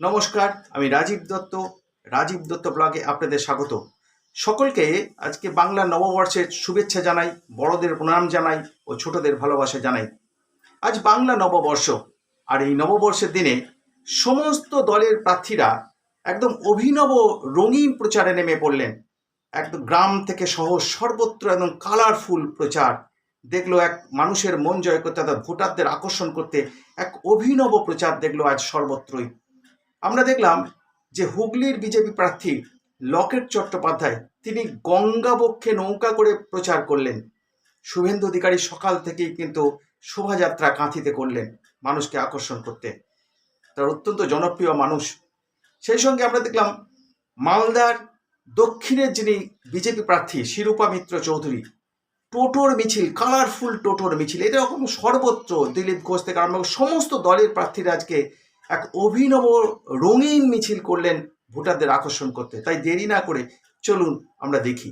নমস্কার, আমি রাজীব দত্ত রাজীব দত্ত ব্লগে আপনাদের স্বাগত। সকলকে আজকে বাংলা নববর্ষের শুভেচ্ছা জানাই, বড়দের প্রণাম জানাই ও ছোটদের ভালোবাসা জানাই। আজ বাংলা নববর্ষ, আর এই নববর্ষের দিনে সমস্ত দলের প্রার্থীরা একদম অভিনব রঙিন প্রচারে নেমে পড়লেন। একদম গ্রাম থেকে শহর সর্বত্র একদম কালারফুল প্রচার। দেখল এক মানুষের মন জয় করতে অর্থাৎ ভোটারদের আকর্ষণ করতে এক অভিনব প্রচার দেখল আজ সর্বত্রই। আমরা দেখলাম যে হুগলির বিজেপি প্রার্থী লকেট চট্টোপাধ্যায় তিনি গঙ্গাবক্ষে নৌকা করে প্রচার করলেন। শুভেন্দু অধিকারী সকাল থেকেই কিন্তু শোভাযাত্রা কাঁথিতে করলেন মানুষকে আকর্ষণ করতে। তার অত্যন্ত জনপ্রিয় মানুষ। সেই সঙ্গে আমরা দেখলাম মালদার দক্ষিণের যিনি বিজেপি প্রার্থী শিরূপা মিত্র চৌধুরী, টোটোর মিছিল, কালারফুল টোটোর মিছিল এরকম সর্বত্র দিলীপ ঘোষ থেকে আরম্ভ সমস্ত দলের প্রার্থীরা আজকে এক অভিনব রঙিন মিছিল করলেন ভোটারদের আকর্ষণ করতে। তাই দেরি না করে চলুন আমরা দেখি।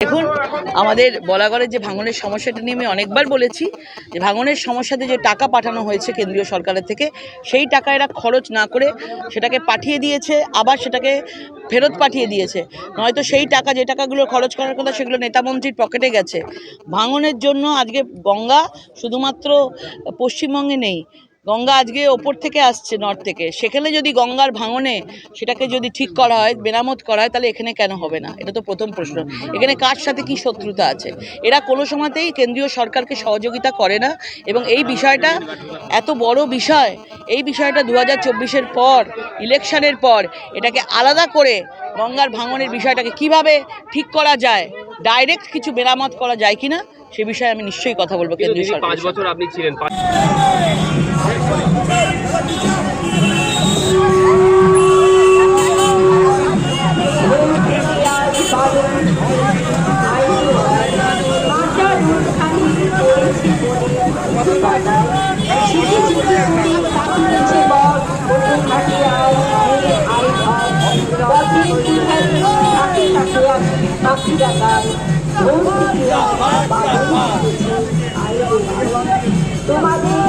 দেখুন, আমাদের বলাগড়ের যে ভাঙনের সমস্যাটা নিয়ে আমি অনেকবার বলেছি, যে ভাঙনের সমস্যাতে যে টাকা পাঠানো হয়েছে কেন্দ্রীয় সরকারের থেকে, সেই টাকা এরা খরচ না করে সেটাকে পাঠিয়ে দিয়েছে, আবার সেটাকে ফেরত পাঠিয়ে দিয়েছে। নয়তো সেই টাকা, যে টাকাগুলো খরচ করার কথা, সেগুলো নেতামন্ত্রীর পকেটে গেছে। ভাঙনের জন্য আজকে গঙ্গা শুধুমাত্র পশ্চিমবঙ্গে নেই গঙ্গা আজকে ওপর থেকে আসছে নর্থ থেকে। সেখানে যদি গঙ্গার ভাঙনে সেটাকে যদি ঠিক করা হয় মেরামত করা হয় তাহলে এখানে কেন হবে না? এটা তো প্রথম প্রশ্ন। এখানে কার সাথে কি শত্রুতা আছে? এরা কোনো সময়তেই কেন্দ্রীয় সরকারকে সহযোগিতা করে না এবং এই বিষয়টা এত বড় বিষয় এই বিষয়টা দু হাজার চব্বিশের পর ইলেকশনের পর এটাকে আলাদা করে গঙ্গার ভাঙনের বিষয়টাকে কীভাবে ঠিক করা যায় ডাইরেক্ট কিছু মেরামত করা যায় কিনা সে বিষয়ে আমি নিশ্চয়ই কথা বলব কেন্দ্রীয় দীর্ঘ পাঁচ সরকার বছর আপনি ছিলেন। তোমাদের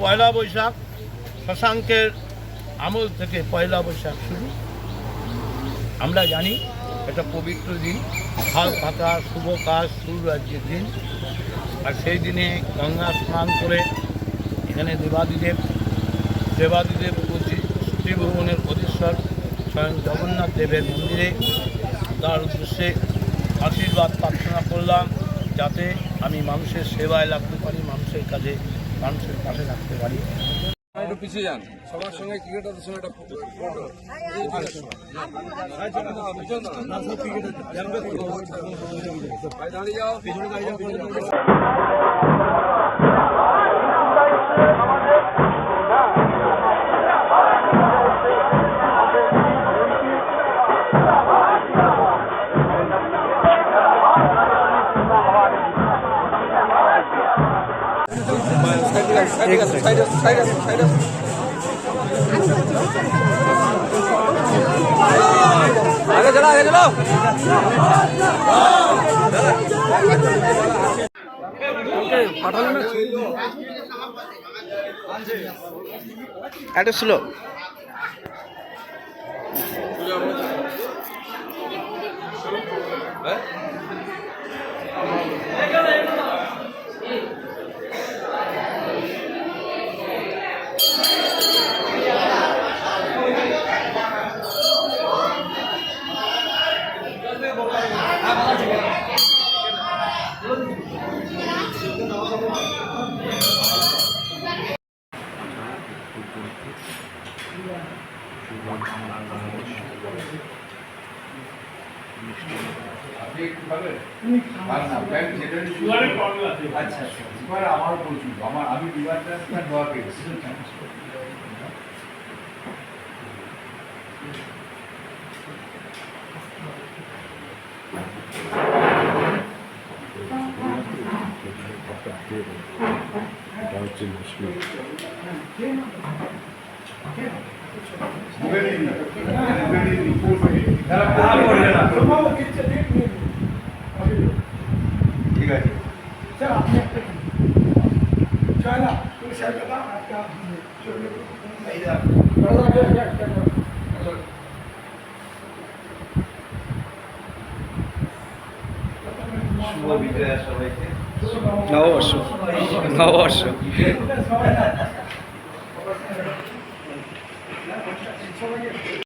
পয়লা বৈশাখ, শশাঙ্কের আমল থেকে পয়লা বৈশাখ শুরু। আমরা জানি এটা পবিত্র দিন হাল পাতা, শুভ কাজ শুরু রাজ্যের দিন। আর সেই দিনে গঙ্গা স্নান করে এখানে দেবাদিদেব দেবাদিদেব শ্রীভুবনের অধীশ্বর স্বয়ং জগন্নাথ দেবের মন্দিরে। তার উদ্দেশ্যে আশীর্বাদ প্রার্থনা করলাম যাতে আমি মানুষের সেবায় লাগতে পারি, মানুষের কাজে, মানুষের পাশে থাকতে পারি। একটু পিছিয়ে যান। সবার সঙ্গে ক্রিকেটারদের সঙ্গে একটা দাঁড়িয়ে যাও। আগে চলো আগে চলো পাঠালো না একটা স্লো আমার প্রচুর আমার আমি লিভার ট্রান্সপ্লান্ট দেওয়া পেয়েছি। ঠিক আছে নববর্ষ নববর্ষ